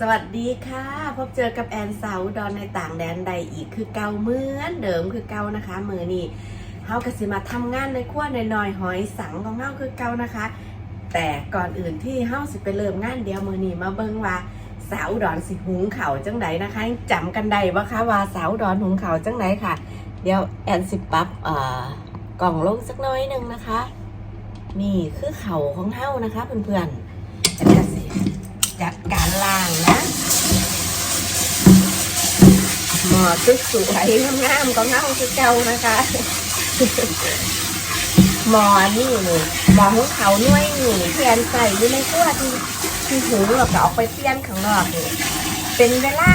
สวัสดีค่ะ พบเจอกับแอนสาวดอนในต่างแดนใดอีกคือเก่าเหมือนเดิมคือเก่านะคะ มือนี่เฮากสิมาทำงานในครัวในนอยหอยสังของเฮาคือเก่านะคะ แต่ก่อนอื่นที่เฮาสิไปเริ่มงานเดียวมือนี่มาเบิ่งว่าสาวดอนสิหุงเข่าจังไดนะคะยังจำกันได้บ่คะว่าสาวดอนหุงเข่าจังไดค่ะ เดี๋ยวแอนสิปรับเอ่อกล่องลงสักน้อยหนึงนะคะ นี่คือเข่าของเฮานะคะเพื่อนๆ จัดการล้างนะหมอตึกสวยงามก็เงาคือเก่านะคะหมอนี่นี่หมอของเขาหน่วยนี่ที่แอนใส่อยู่ในตัวที่ที่หูเราก็ออกไปเทียนข้างนอกนี่เป็นเวลา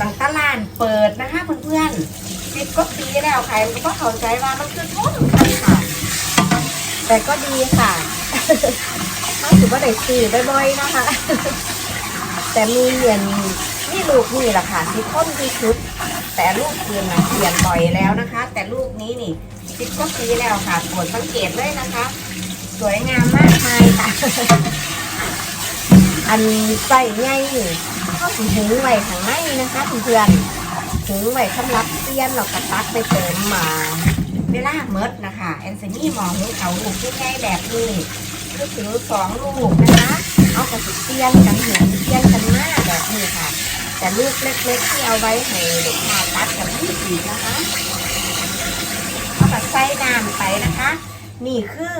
ตั้งตลานเปิดนะคะเพื่อนๆสิบก็ปีแล้วใครมันก็เข้าใจว่ามันคือทุ่นค่ะ แต่ก็ดีค่ะ ถ้าถือว่าได้ซื้อบ่อยๆนะคะ แต่มีเหรียญนี่ลูกนี่แหละค่ะที่ค้นที่ชุด แต่ลูกคืนนะเปลี่ยนบ่อยแล้วนะคะ แต่ลูกนี้นี่สิบก็ปีแล้วค่ะตรวจสังเกตเลยนะคะ สวยงามมากมายค่ะ อันใส่ไงนี่เข้าถึงหุงไว้ข้างในนะคะเพื่อนๆหุงไว้สำหรับเตียนเรากระตักไปเติมมาเวลาเมิดนะคะ แอนเซนี่มองเขาลูกที่ง่ายแบบนี้ คือถึงสองลูกนะคะ เอากระสุนเตียนกันหุงเตียนกันมากแบบนี้ค่ะ แต่ลูกเล็กๆที่เอาไว้ให้เด็กมาตัดกับพี่อีกนะคะ เอาแบบใส่น้ำไปนะคะ นี่คือ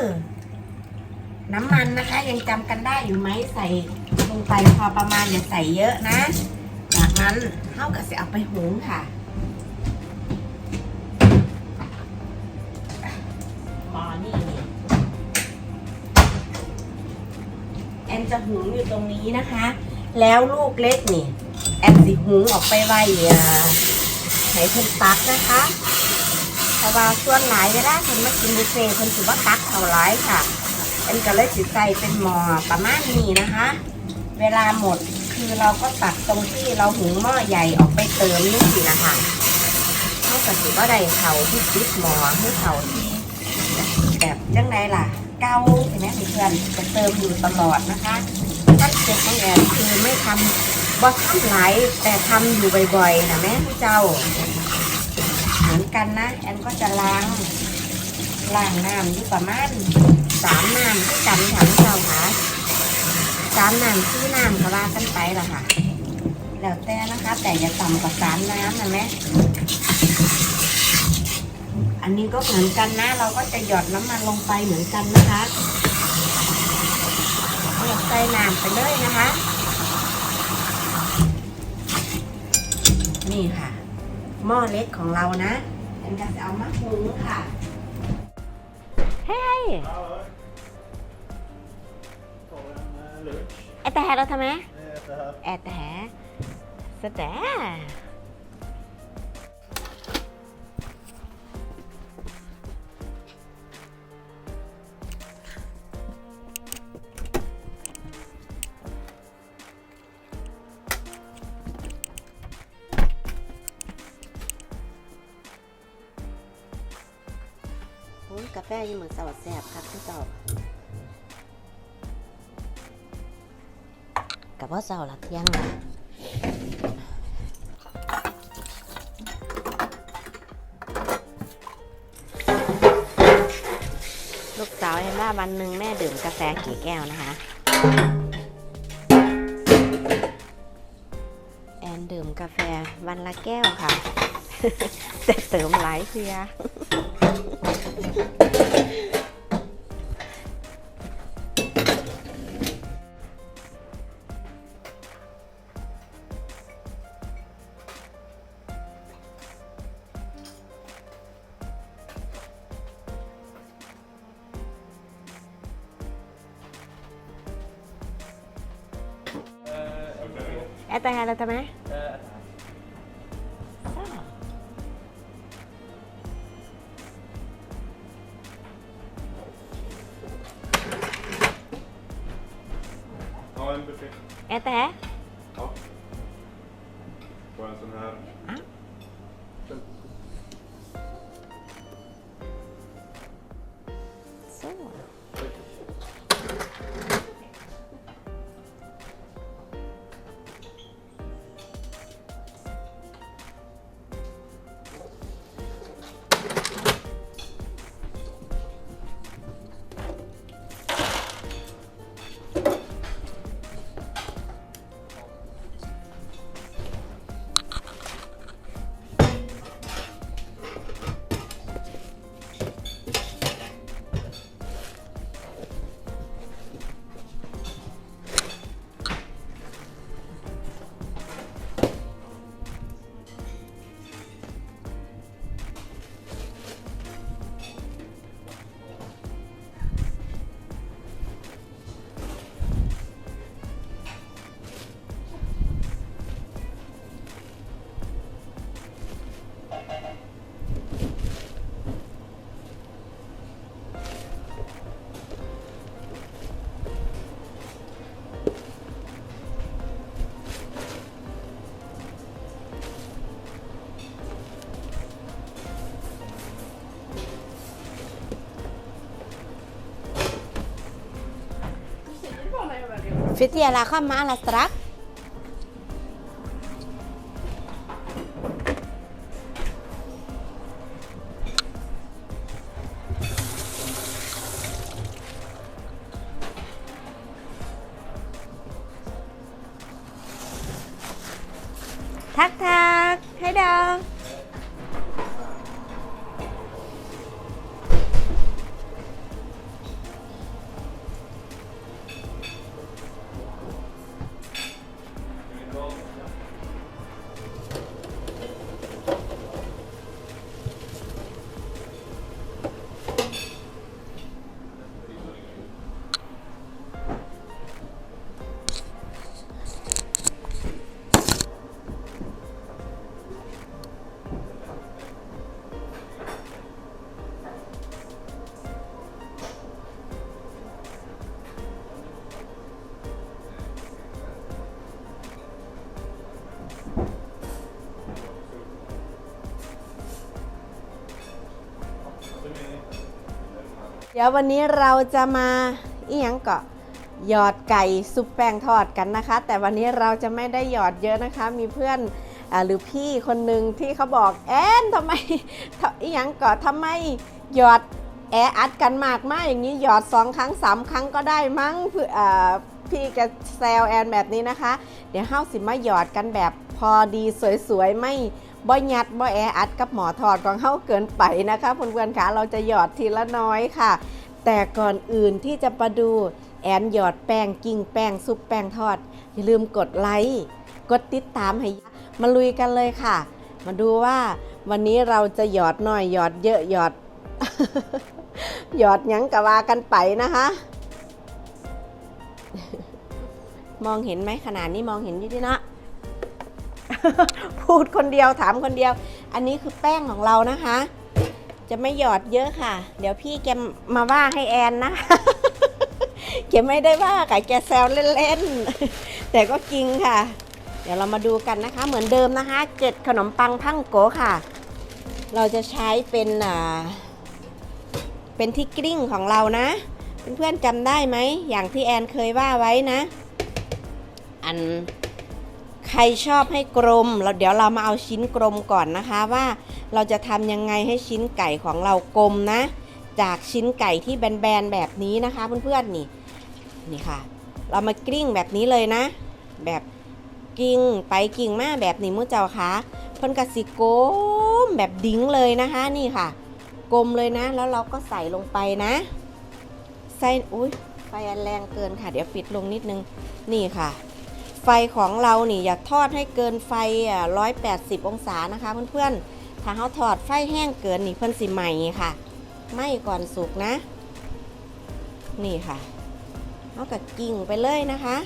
น้ำมันนะคะ ยังจำกันได้อยู่ไหมใส่ลงไปพอประมาณอย่าใส่เยอะนะ จากนั้นเท่ากับจะเอาไปหุงค่ะหมอนี่ นจะหุงอยู่ตรงนี้นะคะ แล้วลูกเล็กนี่ แอนสิหุงออกไปไว้ให้เพิ่นตักนะคะเพราะว่าส่วนหลายเวลาเพิ่นมากินบุฟเฟ่เพิ่นถือว่าตักเท่าไรค่ะแอนก็เลยสิใสเป็นหม้อประมาณนี้นะคะ เวลาหมดคือเราก็ตักตรงที่เราหุงหม้อใหญ่ออกไปเติมนี่สินะคะเท่ากับถือว่าได้เขาที่ติดหม้อให้เขาที่แบบจังไรล่ะ เกาเห็นไหมเพื่อนจะเติมอยู่ตลอดนะคะท่าเจ็บของแอนคือไม่ทำบ่ทำหลายแต่ทำอยู่บ่อยๆนะแม่ผู้เจ้า เหมือนกันนะ แอนก็จะล้างล้างน้ำอยู่ประมาณสามน้ำที่กันค่ะผู้เจ้าค่ะสามน้ำที่น้ำก็ว่ากันไปละค่ะ แล้วแต่นะคะ แต่อย่าต่ำกว่าสามน้ำนะแม่ นนี้ก็เหมือนกันนะ เราก็จะหยอดน้ำมันลงไปเหมือนกันนะคะเอาใส่น้ำไปเลยนะคะ นี่ค่ะ หม้อเล็กของเรานะแอนก็จะเอามาหุงค่ะ Hej! Hallå. Tar en eh, lunch. Äta här då, ta med. Jag äter här. Äta här. Sådär. Uống cà phê nhưng mà sao mà xẹp khắc cái tàu กับว่าเจ้าละเที่ยงนะลูกสาวเห็นว่าวันหนึ่งแม่ดื่มกาแฟกี่แก้วนะคะ แอนดื่มกาแฟวันละแก้วค่ะ แต่เติมหลายเทีย Eh, datang lah, datang lah. في تيالها خام مع ดี๋ยววันนี้เราจะมาอีหยังเกาะหยอดไก่ซุปแป้งทอดกันนะคะ แต่วันนี้เราจะไม่ได้หยอดเยอะนะคะ มีเพื่อนอหรือพี่คนหนึ่งที่เขาบอกแอนทำไมทำอีหยังเกาะทำไมหยอดแออัดกันมากมากอย่างนี้หยอดสองครั้งสามครั้งก็ได้มั้งเพื่อพี่จะแซวแอนแบบนี้นะคะ เดี๋ยวเฮาสิมาหยอดกันแบบพอดีสวยๆไม่ บ่ยัดบ่แออัดกับหมอทอดของเฮาเกินไปนะคะเพื่อนๆคะเราจะหยอดทีละน้อยค่ะ แต่ก่อนอื่นที่จะมาดูแอนหยอดแป้งกิ้งแป้งซุปแป้งทอด อย่าลืมกดไลค์กดติดตามให้มาลุยกันเลยค่ะ มาดูว่าวันนี้เราจะหยอดน้อยหยอดเยอะหยอด หยอดยังกะว่ากันไปนะคะ มองเห็นไหมขนาดนี้มองเห็นอยู่ที่นาะ พูดคนเดียวถามคนเดียว อันนี้คือแป้งของเรานะคะ จะไม่หยอดเยอะค่ะ เดี๋ยวพี่แกมาว่าให้แอนนะแกไม่ได้ว่าค่ะแกแซวเล่นๆ แต่ก็จริงค่ะ เดี๋ยวเรามาดูกันนะคะ เหมือนเดิมนะคะเจ็ดขนมปังพังโกค่ะ เราจะใช้เป็นอ่าเป็นที่กลิ้งของเรานะเพื่อนๆจำได้ไหมอย่างที่แอนเคยว่าไว้นะ อัน ใครชอบให้กลมเราเดี๋ยวเรามาเอาชิ้นกลมก่อนนะคะว่าเราจะทำยังไงให้ชิ้นไก่ของเรากลมนะ จากชิ้นไก่ที่แบนๆแบบนี้นะคะเพื่อนๆนี่นี่ค่ะ เรามากลิ้งแบบนี้เลยนะ แบบกิ้งไปกิ้งมาแบบนี้มุ้เจ้าคะพ่นกสิโกมแบบดิ้งเลยนะคะนี่ค่ะ กลมเลยนะ แล้วเราก็ใส่ลงไปนะใส่อุ้ยไฟแรงเกินค่ะ เดี๋ยวปิดลงนิดนึงนี่ค่ะ ไฟของเรานี่อย่าทอดให้เกินไฟอะ180องศานะคะเพื่อนๆ ถ้าเขาทอดไฟแห้งเกินนี่เพื่อนสิใหม่ค่ะไหม่ก่อนสุกนะ นี่ค่ะเอากับกิ่งไปเลยนะคะ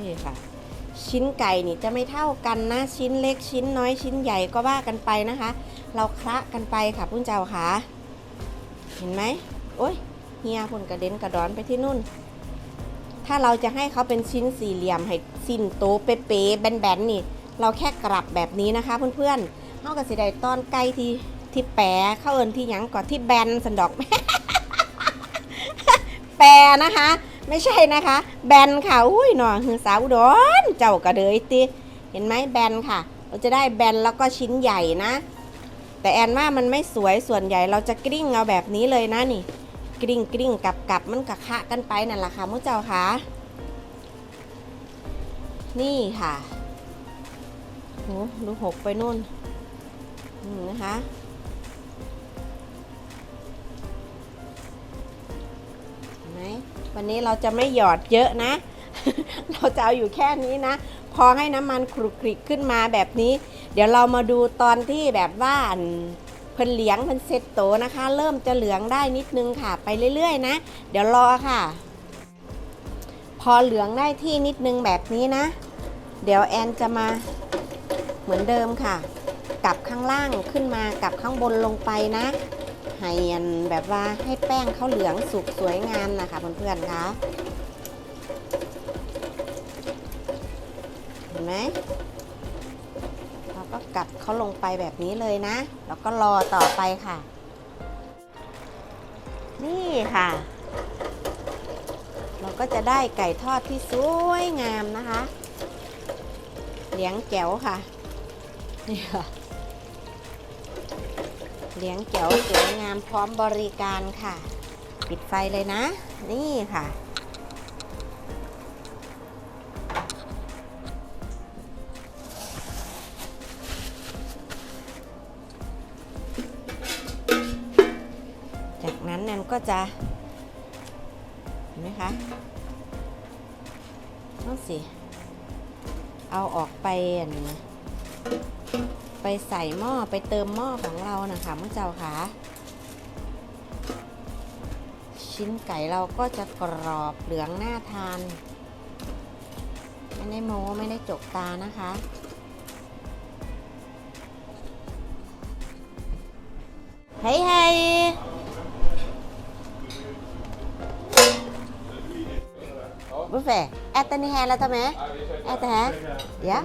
นี่ค่ะ ชิ้นไก่นี่จะไม่เท่ากันนะ ชิ้นเล็กชิ้นน้อยชิ้นใหญ่ก็ว่ากันไปนะคะ เราคละกันไปค่ะพุ่นเจ้าค่ะ เห็นไหมโอ้ยเฮียพุ่นกระเด็นกระดอนไปที่นู่น ถ้าเราจะให้เขาเป็นชิ้นสี่เหลี่ยมให้สิ้นโตเป๊ะๆแบนๆนี่ เราแค่กลับแบบนี้นะคะเพื่อนๆเขากับสิได้ต้อนไก่ที่ที่แปะเข้าเอินที่หยังก่อนที่แบนสันดอกแปรนะคะ ไม่ใช่นะคะ แบนค่ะอุ้ยหนอหือสาวดอนเจ้ากระเดยติเห็นไหมแบนค่ะ เราจะได้แบนแล้วก็ชิ้นใหญ่นะ แต่แอนว่ามันไม่สวยส่วนใหญ่เราจะกลิ้งเอาแบบนี้เลยนะนี่ กลิ้งกลิ้งกับกับมันกะคะกันไปนั่นแหละค่ะมุ้เจ้าค่ะ นี่ค่ะโหดูหกไปนู่นนะคะเห็นไหมวันนี้เราจะไม่หยอดเยอะนะ เราจะเอาอยู่แค่นี้นะ พอให้น้ำมันครุกคลิกขึ้นมาแบบนี้ เดี๋ยวเรามาดูตอนที่แบบว่าน พิ่นเหลียงเพิ่นเซตโตนะคะ เริ่มจะเหลืองได้นิดนึงค่ะ ไปเรื่อย ๆ นะ เดี๋ยวรอค่ะ พอเหลืองได้ที่นิดนึงแบบนี้นะ เดี๋ยวแอนจะมาเหมือนเดิมค่ะกลับข้างล่างขึ้นมากลับข้างบนลงไปนะให้อันแบบว่าให้แป้งเขาเหลืองสุกสวยงามนะคะเพื่อนๆคะเห็นไหม ก็กลับเขาลงไปแบบนี้เลยนะ แล้วก็รอต่อไปค่ะ นี่ค่ะ เราก็จะได้ไก่ทอดที่สวยงามนะคะ เหลียงแก้วค่ะ นี่ค่ะ เหลียงแก้วสวยงามพร้อมบริการค่ะ ปิดไฟเลยนะ นี่ค่ะ ก็จะเห็นไหมคะนั่นสิ เอาออกไปอันไปใส่หม้อไปเติมหม้อของเรานะคะเมื่อเจ้าค่ะ ชิ้นไก่เราก็จะกรอบเหลืองน่าทาน ไม่ได้โม้ไม่ได้จกตานะคะเฮ้ยเฮ้ย Buffet. Äter ni hela ta med? Äter här? Ja.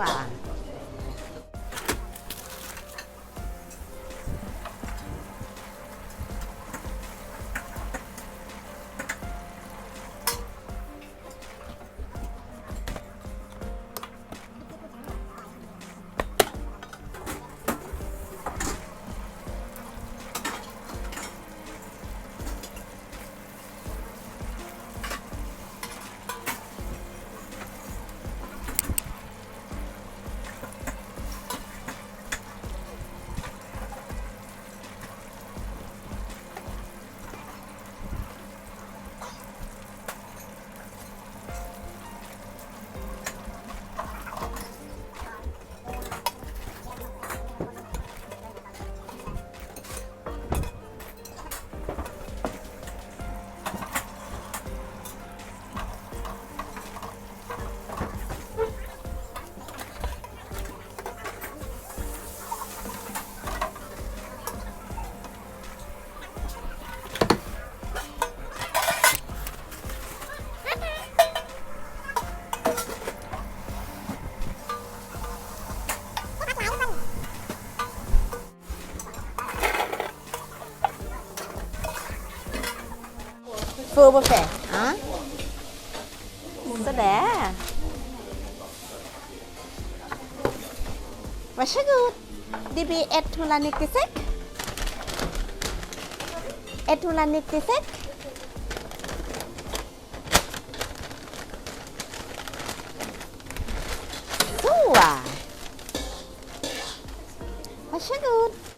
à? Så! Full buffet. Ja. Sådär. Varsågod. DB Etulan 96 Etulan 96 Så! Varsågod! Thắc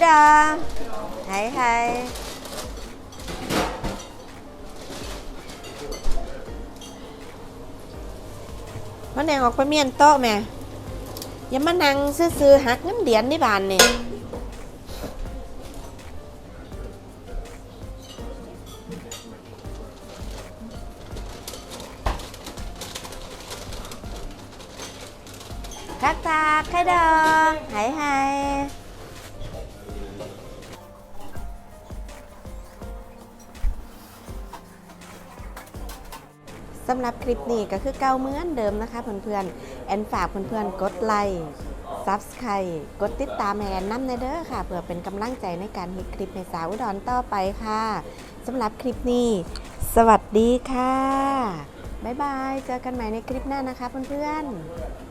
Hej då Hej hej Nó đang ออกไปเมียนโต๊ะแม่อย่ามานั่งซื่อๆหักเงินเดือนที่บ้านนี่ทักทักให้ดองหายหาย สำหรับคลิปนี้ก็คือเก่าเหมือนเดิมนะคะเพื่อนๆแอนฝากเพื่อนๆกดไลค์ซับสไครต์กดติดตามแอนน้ำในเด้อค่ะเพื่อเป็นกำลังใจในการเฮ็ดคลิปในสาวอุดรต่อไปค่ะสำหรับคลิปนี้ สวัสดีค่ะ บ๊ายบาย เจอกันใหม่ในคลิปหน้านะคะเพื่อนๆ